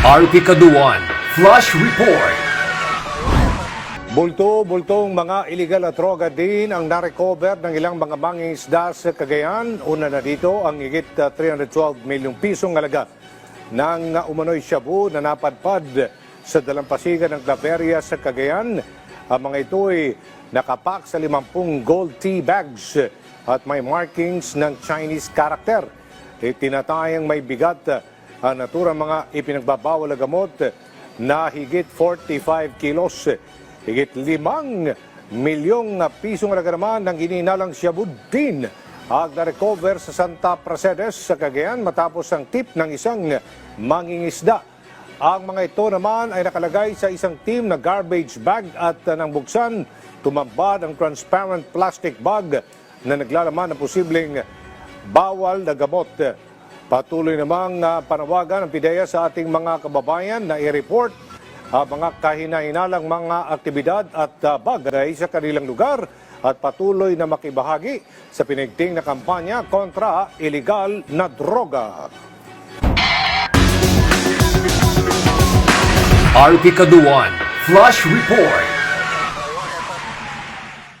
RP Kaduan, Flush Report. Bulto-bultong mga illegal at droga din ang narecover ng ilang mga mangingisda sa Cagayan. Una na dito ang higit uh, 312 milyong pisong alaga ng umano'y shabu na napadpad sa dalampasigan ng Claveria sa Cagayan. Ang mga ito ay nakapak sa 50 gold tea bags at may markings ng Chinese character. Itinatayang may bigat ang naturang mga ipinagbabawal na gamot na higit 45 kilos. Higit limang milyong pisong halaga naman ng ininalang Shabudin ang na-recover sa Santa Prasedes sa Cagayan matapos ang tip ng isang mangingisda. Ang mga ito naman ay nakalagay sa isang team na garbage bag at uh, nang buksan, tumambad ang transparent plastic bag na naglalaman ng posibleng bawal na gamot. Patuloy namang uh, panawagan ng PIDEA sa ating mga kababayan na i-report ang mga kahina-hinalang mga aktibidad at uh, bagay sa kanilang lugar at patuloy na makibahagi sa pinigting na kampanya kontra illegal na droga. RP Kaduan, Flush Report.